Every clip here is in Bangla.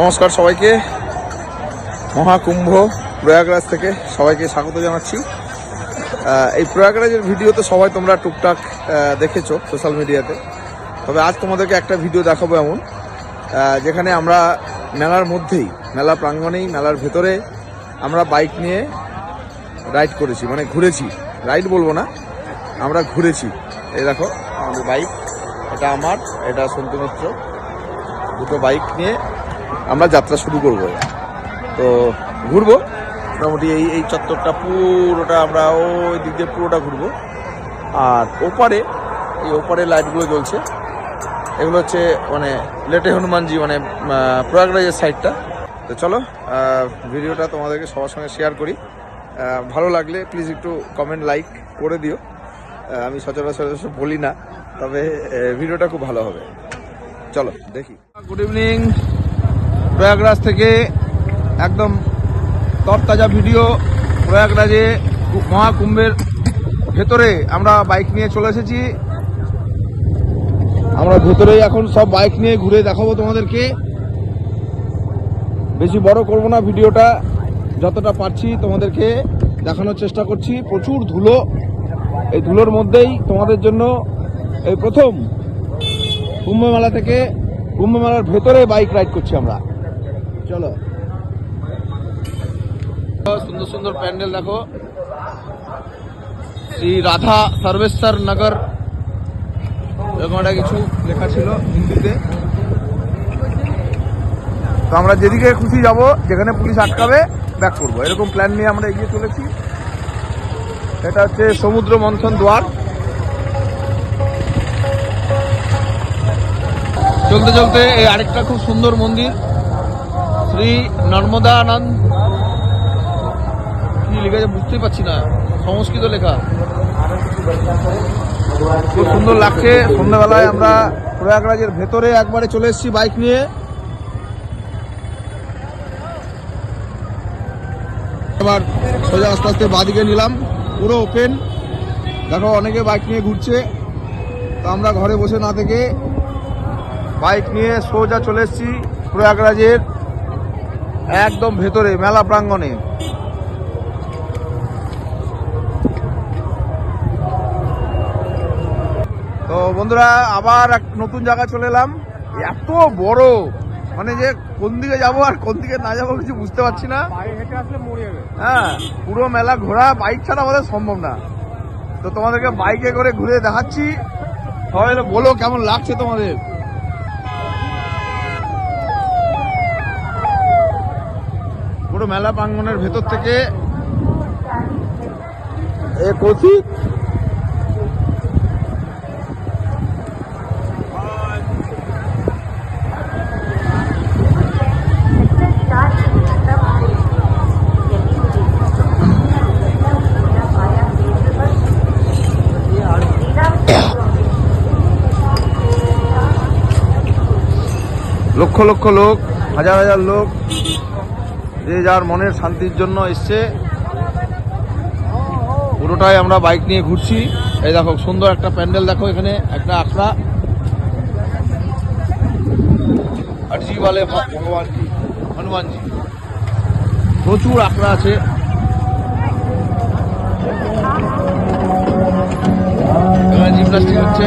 নমস্কার সবাইকে। মহাকুম্ভ প্রয়াগরাজ থেকে সবাইকে স্বাগত জানাচ্ছি। এই প্রয়াগরাজের ভিডিও তো সবাই তোমরা টুকটাক দেখেছ সোশ্যাল মিডিয়াতে তবে আজ তোমাদেরকে একটা ভিডিও দেখাবো এমন যেখানে আমরা মেলার মধ্যেই, মেলা প্রাঙ্গণেই, মেলার ভেতরে আমরা বাইক নিয়ে রাইড করেছি মানে ঘুরেছি। রাইড বলব না, আমরা ঘুরেছি। এই দেখো, আমাদের বাইক এটা আমার, এটা সন্তু মিত্র। দুটো বাইক নিয়ে আমরা যাত্রা শুরু করব। তো ঘুরবো। মোটামুটি এই এই চত্বরটা পুরোটা আমরা ওই দিক দিয়ে পুরোটা ঘুরবো। আর ওপারে, এই ওপারে লাইটগুলো জ্বলছে। এগুলো হচ্ছে মানে লেটে হনুমানজি মানে প্রয়াগরাজের সাইডটা। তো চলো ভিডিওটা তোমাদেরকে সবার সঙ্গে শেয়ার করি। ভালো লাগলে প্লিজ একটু কমেন্ট লাইক করে দিও। আমি সচরাচর বলি না, তবে ভিডিওটা খুব ভালো হবে। চলো, দেখি। গুড ইভিনিং প্রয়াগরাজ থেকে একদম তরতাজা ভিডিও প্রয়াগরাজে মহাকুম্ভের ভেতরে আমরা বাইক নিয়ে চলে এসেছি। আমরা ভেতরেই এখন সব বাইক নিয়ে ঘুরে দেখাবো তোমাদেরকে। বেশি বড় করব না ভিডিওটা, যতটা পারছি তোমাদেরকে দেখানোর চেষ্টা করছি। প্রচুর ধুলো, এই ধুলোর মধ্যেই তোমাদের জন্য এই প্রথম কুম্ভ মেলা থেকে কুম্ভ মেলার ভেতরে বাইক রাইড করছি আমরা। চলো। সুন্দর সুন্দর প্যান্ডেল দেখো। শ্রী রাধা সর্বেশ্বর নগর। এরকম একটা কিছু লেখা ছিল হিন্দিতে। তো আমরা যেদিকে খুশি যাব যেখানে পুলিশ আটকাবে ব্যাক করব। এরকম প্ল্যান নিয়ে আমরা এগিয়ে চলেছি। এটা হচ্ছে সমুদ্র মন্থন দ্বার চলতে চলতে এই আরেকটা খুব সুন্দর মন্দির। শ্রী নর্মদানন্দ কি লেখা বুঝতেই পারছি না। সংস্কৃত লেখা। খুব সুন্দর লাগছে। সন্ধ্যাবেলায় আমরা প্রয়াগরাজের ভেতরে একবারে চলে এসেছি বাইক নিয়ে। এবার সোজা আস্তে আস্তে বাদিকে নিলাম। পুরো ওপেন দেখো, অনেকে বাইক নিয়ে ঘুরছে। তো আমরা ঘরে বসে না থেকে বাইক নিয়ে সোজা চলে এসেছি প্রয়াগরাজের। একদম ভেতরে মেলা প্রাঙ্গণে। তো বন্ধুরা আবার এক নতুন জায়গা চলে এলাম। এত বড় মানে যে কোন দিকে যাব আর কোন দিকে না যাব কিছু বুঝতে পারছি না। হ্যাঁ পুরো মেলা ঘোরা বাইক ছাড়া আমাদের সম্ভব না। তো তোমাদেরকে বাইকে করে ঘুরে দেখাচ্ছি। সবাই বলো কেমন লাগছে তোমাদের? মেলা প্রাঙ্গনের ভেতর থেকে এ কৌশিক? লক্ষ লক্ষ লোক হাজার হাজার লোক যে যার মনের শান্তির জন্য এসছে। পুরোটাই আমরা বাইক নিয়ে ঘুরছি। এই দেখো, সুন্দর একটা প্যান্ডেল দেখো এখানে, একটা আখড়া। আর জি বলে ভগবান জি হনুমান জি প্রচুর আখড়া আছে। জিমনাস্টিক হচ্ছে।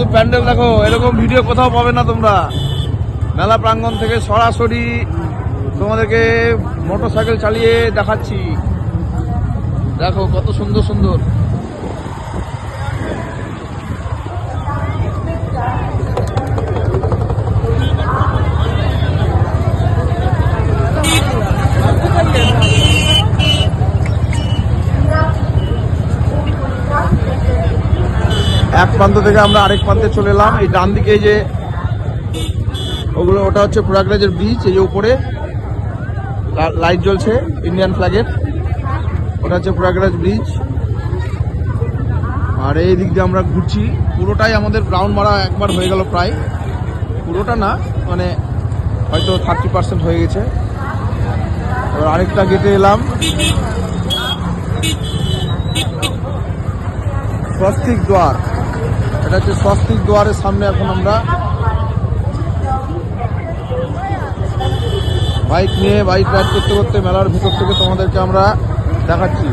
শুধু প্যান্ডেল দেখো, এরকম ভিডিও কোথাও পাবে না তোমরা। মেলা প্রাঙ্গণ থেকে সরাসরি তোমাদেরকে মোটর চালিয়ে দেখাচ্ছি। দেখো কত সুন্দর সুন্দর। এক প্রান্ত থেকে আমরা আরেক প্রান্তে চলে এলাম। এই ডান দিকে যে ওগুলো, ওটা হচ্ছে প্রয়াগরাজের ব্রিজ এই যে উপরে। লাইট জ্বলছে ইন্ডিয়ান ফ্ল্যাগের ওটা হচ্ছে প্রয়াগরাজ ব্রিজ আর এই দিক দিয়ে আমরা ঘুরছি। পুরোটাই আমাদের গ্রাউন্ড মারা একবার হয়ে গেল প্রায়। পুরোটা না মানে হয়তো থার্টি পার্সেন্ট হয়ে গেছে। এবার আরেকটা গেটে এলাম। স্বস্তিক দ্বার। এটা হচ্ছে স্বস্তিক দুয়ারের সামনে এখন আমরা। বাইক নিয়ে বাইক রাইড করতে করতে মেলার ভিতর থেকে তোমাদেরকে আমরা দেখাচ্ছি।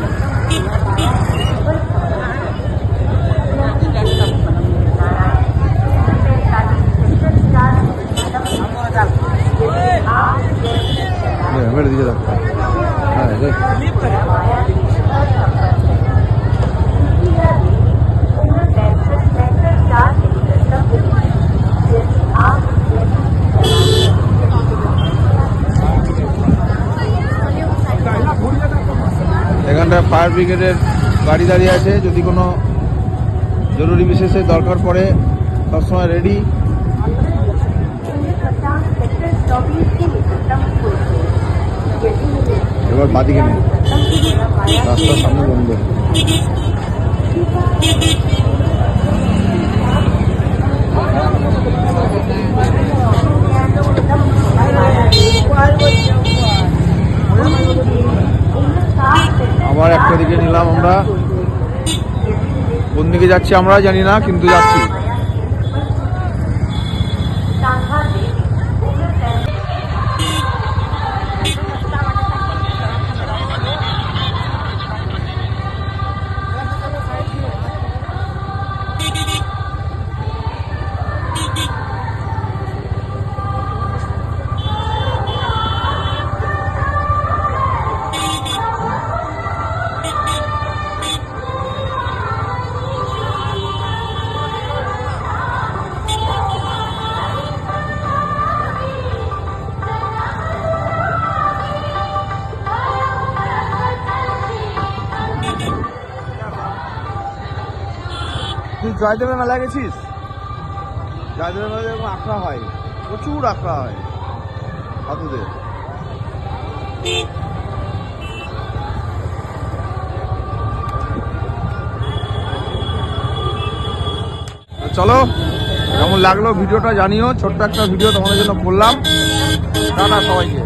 ফায়ার ব্রিগেডের গাড়ি দাঁড়িয়ে আছে। যদি কোনো জরুরি বিশেষে দরকার পড়ে, সবসময় রেডি এবার বাদিকে নেই রাস্তার সামনে বন্ধ আবার একটা দিকে নিলাম আমরা কোন দিকে যাচ্ছি আমরা জানি না কিন্তু যাচ্ছি। তুই জয়দেবের মেলায় গেছিস? জয়দেবের মেলায় যেরকম আখড়া হয়। প্রচুর আখড়া হয় সাধুদের। চলো, কেমন লাগল ভিডিওটা জানিও। ছোট্ট একটা ভিডিও তোমাদের জন্য করলাম। টাটা সবাইকে।